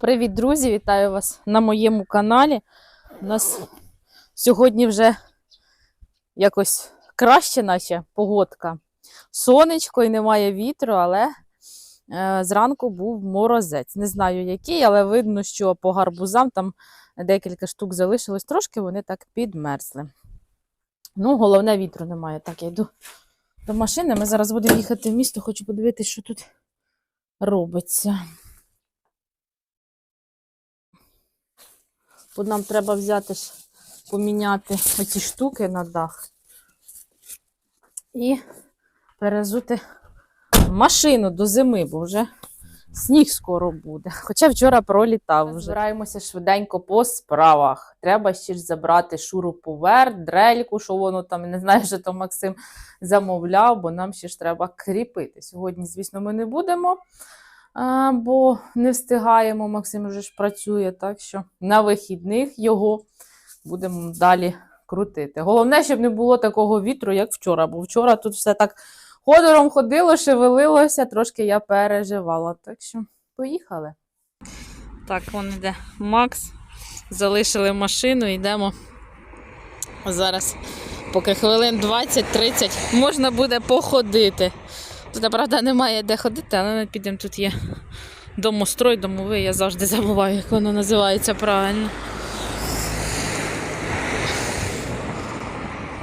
Привіт, друзі! Вітаю вас на моєму каналі. У нас сьогодні вже якось краще, наче погодка. Сонечко і немає вітру, але е, зранку був морозець. Не знаю який, але видно, що по гарбузам там декілька штук залишилось трошки, вони так підмерзли. Ну, головне, вітру немає. Так, я йду до машини. Ми зараз будемо їхати в місто, хочу подивитися, що тут робиться. Бо нам треба взяти ж поміняти оці штуки на дах і перезути машину до зими, бо вже сніг скоро буде. Хоча вчора пролітав вже. Збираємося швиденько по справах. Треба ще ж забрати шуруповерт, дрельку, що воно там, не знаю, що там Максим замовляв, бо нам ще ж треба кріпити. Сьогодні, звісно, ми не будемо бо не встигаємо. Максим вже ж працює, так що на вихідних його будемо далі крутити. Головне, щоб не було такого вітру, як вчора, бо вчора тут все так ходором ходило, шевелилося, трошки я переживала. Так що поїхали. Так, вон іде Макс. Залишили машину, йдемо. Зараз, поки хвилин 20-30, можна буде походити. Тут, правда, немає де ходити, але ми підемо тут є домострой, домовий. Я завжди забуваю, як воно називається правильно.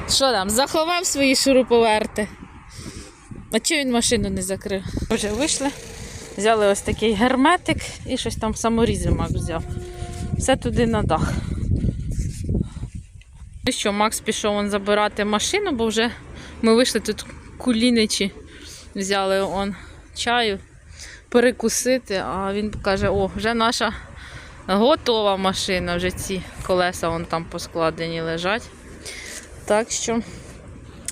Що там, заховав свої шуруповерти? А чого він машину не закрив? Вже вийшли, взяли ось такий герметик і щось там саморізи Макс взяв. Все туди на дах. Ну що, Макс пішов забирати машину, бо вже ми вийшли тут куліничі взяли он чаю перекусити, а він каже, о, вже наша готова машина, вже ці колеса вон там поскладені лежать. Так що,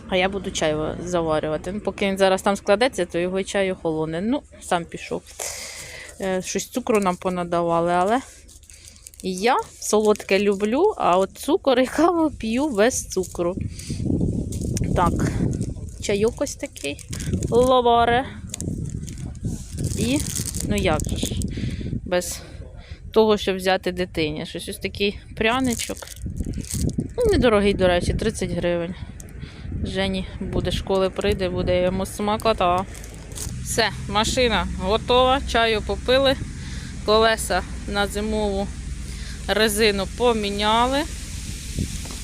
а я буду чай заварювати. Ну, Поки він зараз там складеться, то його чай охолоне. Ну, сам пішов. Е, Щось цукру нам понадавали, але я солодке люблю, а от цукор і каву п'ю без цукру. Так, чайок ось такий ловаре. І, ну як ж, без того, щоб взяти дитині. Щось ось такий пряничок. Ну, недорогий, до речі, 30 гривень. Жені буде школи прийде, буде йому смакота. Все, машина готова, чаю попили, колеса на зимову резину поміняли.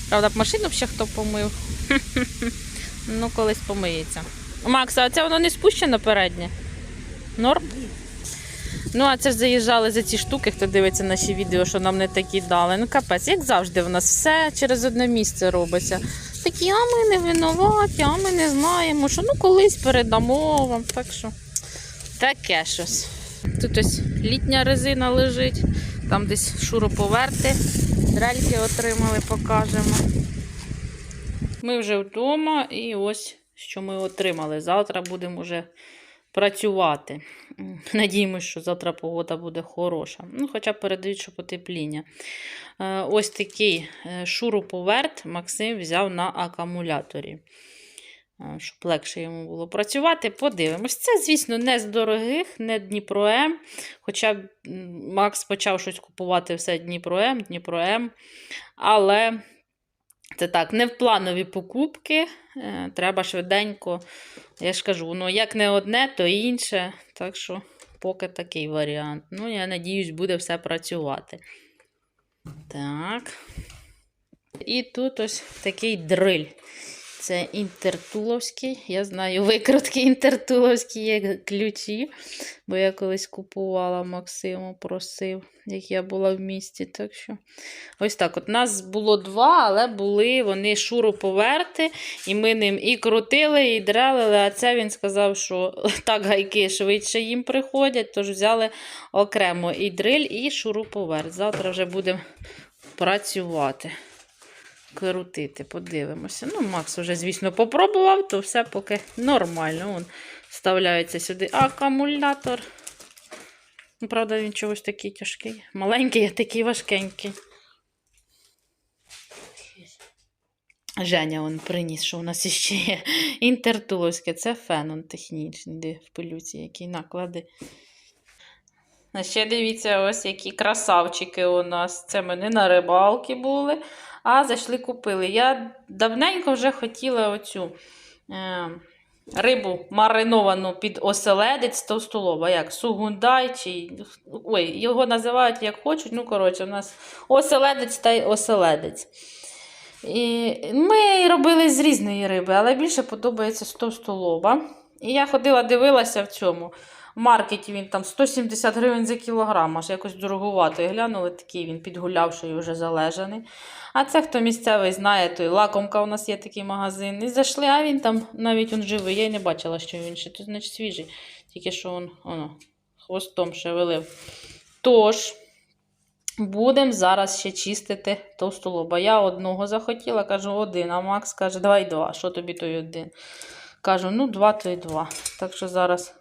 Правда, машину ще хто помив. Ну, колись помиється. Макс, а це воно не спущено переднє? Норм? Ну, а це ж заїжджали за ці штуки, хто дивиться наші відео, що нам не такі дали. Ну, капець, як завжди, в нас все через одне місце робиться. Такі, а ми не винуваті, а ми не знаємо, що ну колись передамо вам. Так що таке щось. Тут ось літня резина лежить, там десь шуруповерти, дрельки отримали, покажемо. Ми вже вдома і ось що ми отримали. Завтра будемо вже працювати. М, Надіємось, що завтра погода буде хороша. Ну, хоча передають, що потепління. Е, Ось такий е, шуруповерт Максим взяв на акумуляторі. Е, Щоб легше йому було працювати, подивимось. Це, звісно, не з дорогих, не Дніпро М. Хоча Макс почав щось купувати все Дніпро М, Дніпро М. Але це так, не в планові покупки. Е, Треба швиденько. Я ж кажу, ну як не одне, то інше. Так що поки такий варіант. Ну, я надіюсь, буде все працювати. Так. І тут ось такий дриль. Це інтертуловський. Я знаю, викрутки інтертуловські є ключі, бо я колись купувала Максиму, просив, як я була в місті. Так що ось так. От нас було два, але були вони шуруповерти, і ми ним і крутили, і дрелили. А це він сказав, що так гайки швидше їм приходять, тож взяли окремо і дриль, і шуруповерт. Завтра вже будемо працювати крутити, подивимося. Ну, Макс вже, звісно, попробував, то все поки нормально. Вон вставляється сюди акумулятор. Ну, правда, він чогось такий тяжкий. Маленький, а такий важкенький. Женя он приніс, що у нас іще є інтертуловське. Це фенон технічний, де в пилюці, який наклади. Ще дивіться, ось які красавчики у нас. Це ми не на рибалки були, а зайшли купили. Я давненько вже хотіла оцю е, рибу мариновану під оселедець товстолоба. Як сугундай, чи ой, його називають як хочуть. Ну, коротше, у нас оселедець та й оселедець. І ми робили з різної риби, але більше подобається з товстолоба. І я ходила, дивилася в цьому. В маркеті він там 170 гривень за кілограм, аж якось дорогувато. І глянули, такий він підгулявший вже залежаний. А це хто місцевий знає, той лакомка у нас є такий магазин. І зайшли, а він там навіть він живий. Я й не бачила, що він ще тут, значить, свіжий. Тільки що він воно, хвостом шевелив. Тож, будемо зараз ще чистити товстолоба. Я одного захотіла, кажу, один, а Макс каже, давай два. Що тобі той один? Кажу, ну, два, то й два. Так що зараз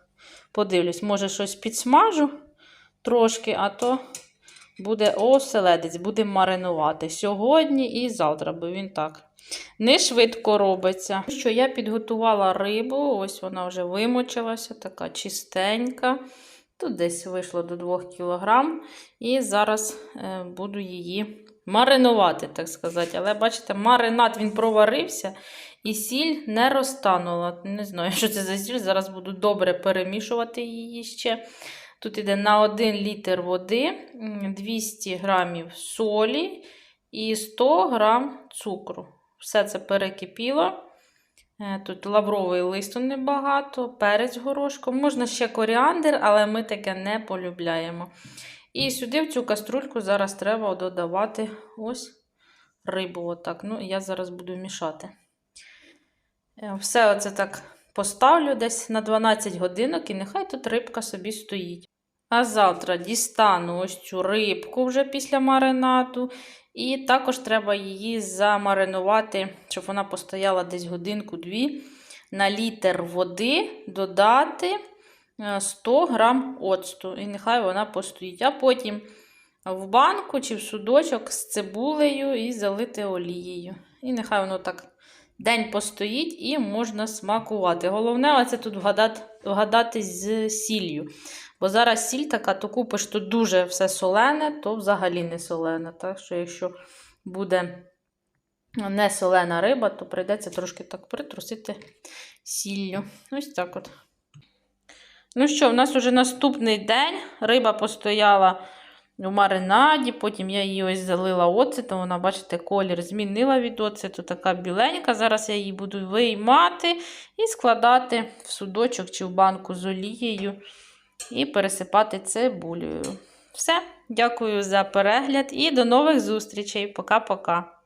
подивлюсь, може щось підсмажу трошки, а то буде оселедець, будемо маринувати сьогодні і завтра, бо він так не швидко робиться. Що я підготувала рибу, ось вона вже вимочилася, така чистенька. Тут десь вийшло до 2 кг. І зараз е, буду її маринувати, так сказати. Але бачите, маринад він проварився. І сіль не розтанула. Не знаю, що це за сіль. Зараз буду добре перемішувати її ще. Тут йде на 1 літр води, 200 грамів солі і 100 грам цукру. Все це перекипіло. Е, Тут лавровий листу небагато, перець горошком. Можна ще коріандр, але ми таке не полюбляємо. І сюди в цю каструльку зараз треба додавати ось рибу. Отак. Ну, я зараз буду мішати. Е, Все оце так поставлю десь на 12 годинок і нехай тут рибка собі стоїть. А завтра дістану ось цю рибку вже після маринаду. І також треба її замаринувати, щоб вона постояла десь годинку-дві. На літр води додати е, 100 грам оцту. І нехай вона постоїть. А потім в банку чи в судочок з цибулею і залити олією. І нехай воно так день постоїть і можна смакувати. Головне, оце тут вгадати, вгадати з сіллю. Бо зараз сіль така, то купиш тут дуже все солене, то взагалі не солене. Так що, якщо буде не солена риба, то прийдеться трошки так притрусити сіллю. Ось так от. Ну що, в нас уже наступний день. Риба постояла в маринаді, потім я її ось залила оцетом. Вона, бачите, колір змінила від оцету, така біленька. Зараз я її буду виймати і складати в судочок чи в банку з олією і пересипати цибулею. Все, дякую за перегляд і до нових зустрічей. Пока-пока.